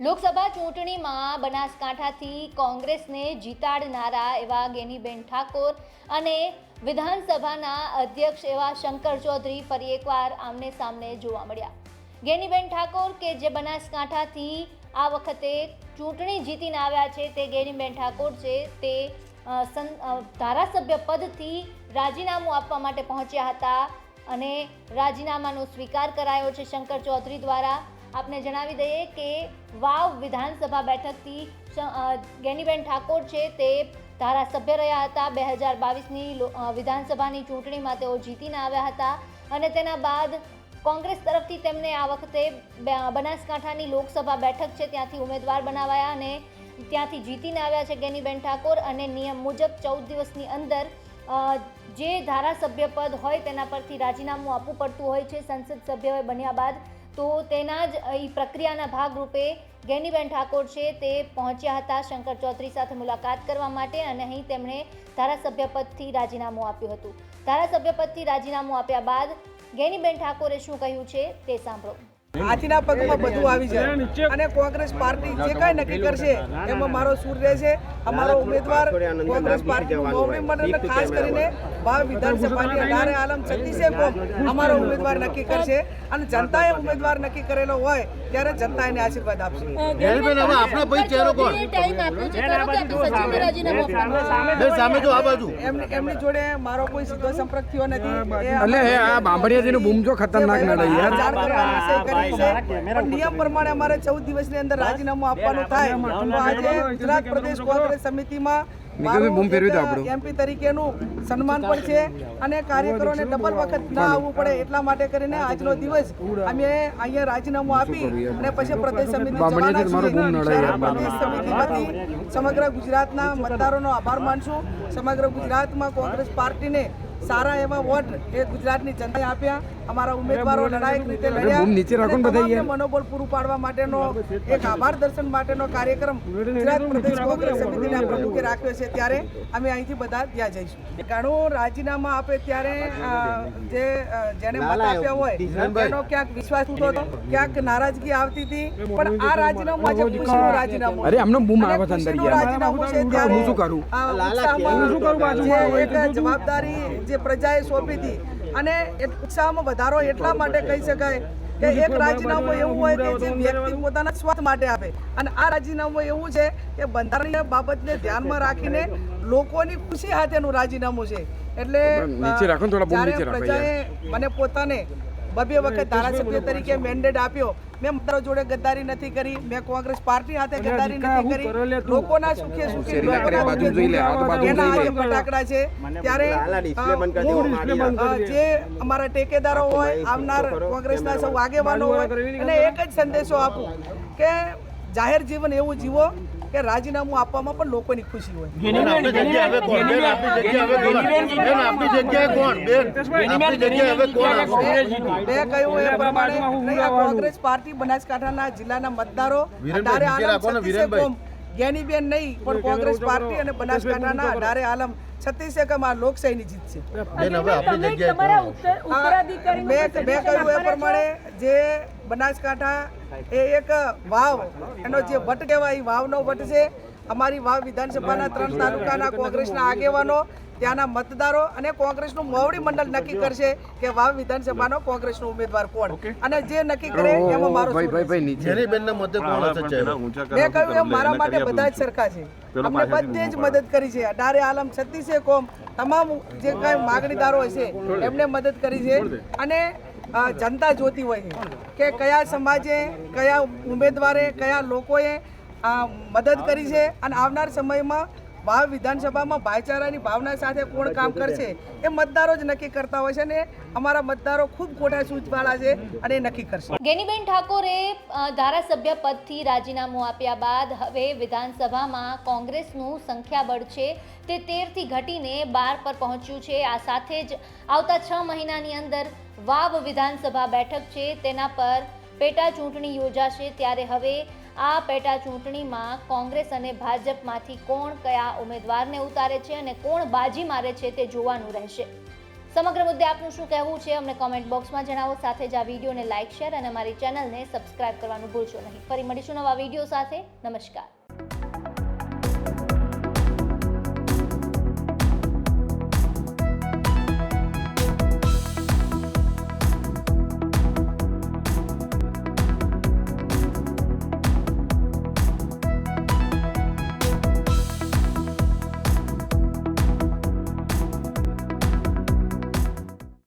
લોકસભા ચૂંટણીમાં બનાસકાંઠાથી કોંગ્રેસને જીતાડનારા એવા ગેનીબેન ઠાકોર અને વિધાનસભાના અધ્યક્ષ એવા શંકર ચૌધરી ફરી એકવાર આમને સામને જોવા મળ્યા. ગેનીબેન ઠાકોર કે જે બનાસકાંઠાથી આ વખતે ચૂંટણી જીતીને આવ્યા છે તે ગેનીબેન ઠાકોર છે તે ધારાસભ્ય પદથી રાજીનામું આપવા માટે પહોંચ્યા હતા અને રાજીનામાનો સ્વીકાર કરાયો છે શંકર ચૌધરી દ્વારા. આપને જણાવી દઈએ કે વાવ વિધાનસભા બેઠકથી ગેનીબેન ઠાકોર છે તે ધારાસભ્ય રહ્યા હતા. બે હજાર બાવીસની વિધાનસભાની ચૂંટણીમાં તેઓ જીતીને આવ્યા હતા અને તેના બાદ કોંગ્રેસ તરફથી તેમને આ વખતે બનાસકાંઠાની લોકસભા બેઠક છે ત્યાંથી ઉમેદવાર બનાવાયા અને ત્યાંથી જીતીને આવ્યા છે ગેનીબેન ઠાકોર અને નિયમ મુજબ ચૌદ દિવસની અંદર જે ધારાસભ્ય પદ હોય તેના પરથી રાજીનામું આપવું પડતું હોય છે. સંસદ સભ્ય બન્યા બાદ તો તેના જ એ પ્રક્રિયાના ભાગરૂપે ગેનીબેન ઠાકોર છે તે પહોંચ્યા હતા શંકર ચૌધરી સાથે મુલાકાત કરવા માટે અને અહીં તેમણે ધારાસભ્ય પદથી રાજીનામું આપ્યું હતું. ધારાસભ્ય પદથી રાજીનામું આપ્યા બાદ ગેનીબેન ઠાકોરે શું કહ્યું છે તે સાંભળો. હાથીના પગમાં બધું આવી જાય. અને કોંગ્રેસ પાર્ટી જે કાંઈ નક્કી કરશે એમાં મારો સૂર રહેશે અમારો ઉમેદવાર કોંગ્રેસ પાર્ટીનું મોવડી મંડળ ખાસ કરીને ભાવ વિધાનસભાની અઢારે આલમ છત્તીસે કોમ અમારો ઉમેદવાર નક્કી કરશે અને જનતાએ ઉમેદવાર નક્કી કરેલો હોય ત્યારે જનતા એને આશીર્વાદ આપશે. ગેલબેન હવે આપણા ભાઈ ચહેરો કોણ? ટાઈમ આપ્યો છે ખરો કે આપણે સચિવને રાજીનામું આપવાનું બે સામે જો આ બાજુ. એમની એમની જોડે મારો કોઈ સીધો સંપર્ક થયો નથી. અને એટલે હે આ બાંભણિયાજીનું બૂમ જો ખતરનાક નડે યાર. જાણ કરવાની વિષય કરી છે. પણ નિયમ પ્રમાણે અમારે ચૌદ દિવસની અંદર રાજીનામું આપવાનું થાય. તો આજે ગુજરાત પ્રદેશ કોંગ્રેસ સમિતિમાં નિકુલભાઈ બૂમ ફેરવી દો આપણું. એમપી તરીકેનું સન્માન પણ છે અને કાર્યકરોને ડબલ વખત ના આવવું પડે એટલા માટે કરીને આજનો દિવસ અમે અહીંયા રાજીનામું આપી અને પછી પ્રદેશ સમિતિ સમગ્ર ગુજરાતના મતદારોનો આભાર માનશું. સમગ્ર ગુજરાતમાં કોંગ્રેસ પાર્ટીને સારા એવા વોટ એ ગુજરાતની જનતાએ આપ્યા. અમારા ઉમેદવારો લડાયક રીતે લડ્યા. નીચે રાખો ને બધા તમામને મનોબળ પૂરું પાડવા માટેનો એક આભાર દર્શન માટેનો કાર્યક્રમ ગુજરાત પ્રદેશ કોંગ્રેસ સમિતિના પ્રમુખે રાખ્યો છે. ત્યારે અમે અહીંથી બધા ત્યાં જઈશું. ઘણું રાજીનામા આપે ત્યારે જે જેને મત આપ્યા હોય એનો ક્યાંક વિશ્વાસ ઉઠો હતો ક્યાંક નારાજગી આવતી હતી. પણ આ રાજીનામું આજે ખુશીનું રાજીનામું અરે આમનો બૂમ આવે છે અંદર રાજીનામું છે હું શું કરું? હું શું કરું જે એક જવાબદારી જે પ્રજાએ સોંપી હતી. અને ઉત્સાહમાં વધારો એટલા માટે કહી શકાય કે એક રાજીનામું એવું હોય કે જે વ્યક્તિ પોતાના સ્વાર્થ માટે આપે. અને આ રાજીનામું એવું છે કે બંધારણીય બાબતને ધ્યાનમાં રાખીને લોકોની ખુશી સાથેનું રાજીનામું છે. એટલે પ્રજાએ મને પોતાને બબે વખત ધારાસભ્ય તરીકે મેન્ડેટ આપ્યો. મેં મતદારો જોડે ગદ્દારી નથી કરી મેં કોંગ્રેસ પાર્ટી સાથે ગદ્દારી નથી કરી. લોકોના સુખે સુખે શેરીના કરે, લોકોના બાજુ જોઈ લે, આ તો બાજુ એના આજે ફટાકડા છે. ત્યારે જે અમારા ટેકેદારો હોય આવનાર કોંગ્રેસના સૌ આગેવાનો હોય અને એક જ સંદેશો આપું કે જાહેર જીવન એવું જીવો કે રાજીનામું આપવામાં પણ લોકોની ખુશી હોય? મેં કહ્યું એ પ્રમાણે આ કોંગ્રેસ પાર્ટી બનાસકાંઠાના જિલ્લાના મતદારો અઢારે આલમ જ્ઞાનીબેન નહીં પણ કોંગ્રેસ પાર્ટી અને બનાસકાંઠાના અઢારે આલમ છત્તીસે કમ આ લોકશાહીની જીત છે. મેં કહ્યું એ પ્રમાણે જે બનાસકાંઠા એ એક વાવ એનો જે વટ કહેવાય એ વાવનો વટ છે. અમારી વાવ વિધાનસભાના ત્રણ તાલુકાના કોંગ્રેસના આગેવાનો ત્યાંના મતદારો અને કોંગ્રેસનું મોવડી મંડળ નક્કી કરશે કે વાવ વિધાનસભાનો કોંગ્રેસનો ઉમેદવાર કોણ. અને જે નક્કી કરે એમાં મારો ભાઈ ભાઈ ભાઈ નીચે. જેની બેનના મતે કોણ હશે મેં કહ્યું એમ મારા માટે બધા જ સરખા છે. અમને બધે જ મદદ કરી છે. અઢારે આલમ છત્તીસે કોમ તમામ જે કાંઈ માગણીદારો હશે એમને મદદ કરી છે. અને જનતા જોતી હોય કે કયા સમાજે, કયા ઉમેદવારે, કયા લોકોએ મદદ કરી છે અને આવનાર સમયમાં વાવ વિધાનસભામાં ભાઈચારાની ભાવના સાથે કોણ કામ કરશે એ મતદારો જ નક્કી કરતા હોય છે ને અમારા મતદારો ખૂબ ખોટા સૂચવાળા છે અને એ નક્કી કરશે. ગેનીબેન ઠાકોરે ધારાસભ્ય પદથી રાજીનામું આપ્યા બાદ હવે વિધાનસભામાં કોંગ્રેસનું સંખ્યાબળ છે તે તેરથી ઘટીને બાર પર પહોંચ્યું છે. આ સાથે જ આવતા છ મહિનાની અંદર વાવ વિધાનસભા બેઠક છે. તેના પર પેટા ચૂંટણી યોજાશે ત્યારે હવે આ પેટા ચૂંટણીમાં કોંગ્રેસ અને ભાજપમાંથી કોણ કયા ઉમેદવારને ઉતારે છે અને કોણ બાજી મારે છે તે જોવાનું રહેશે. સમગ્ર મુદ્દે આપનું શું કહેવું છે અમને કોમેન્ટ બોક્સમાં જણાવો, સાથે જ આ વિડીયોને લાઇક શેર અને અમારી ચેનલને સબસ્ક્રાઇબ કરવાનું ભૂલશો નહીં. ફરી મળીશું નવા વીડિયો સાથે. નમસ્કાર.